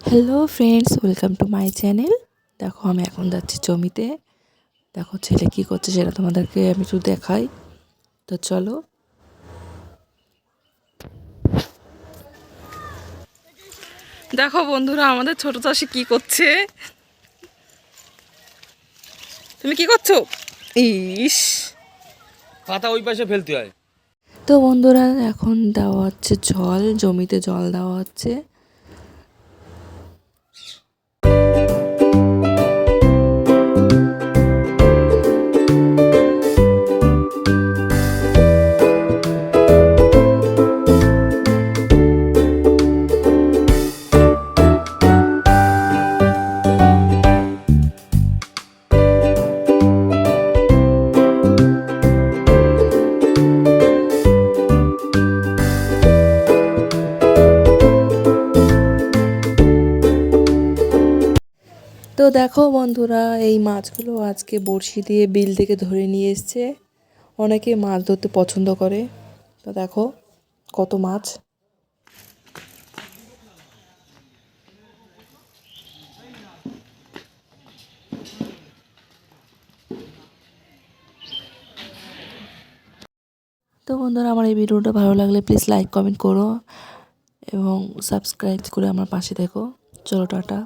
Hello friends welcome to my channel দেখো, আমি এখন যাচ্ছি জমিতে। দেখো, ছেলে কী করছে সেটা তোমাদেরকে আমি একটু দেখাই। তো চলো। দেখো বন্ধুরা, আমাদের ছোট চাষি কি করছে? তুমি কি করছ? ইস, পাতা ওই পাশে ফেলতে হয়। তো বন্ধুরা এখন দেওয়া হচ্ছে জল জমিতে জল দেওয়া হচ্ছে। তো দেখো বন্ধুরা, এই মাছগুলো আজকে বড়শি দিয়ে বিল থেকে ধরে নিয়ে এসছে। অনেকে মাছ ধরতে পছন্দ করে। তো দেখো কত মাছ। তো বন্ধুরা, আমার এই ভিডিওটা ভালো লাগলে প্লিজ লাইক কমেন্ট করো এবং সাবস্ক্রাইব করে আমার পাশে দেখো। চলো টাটা।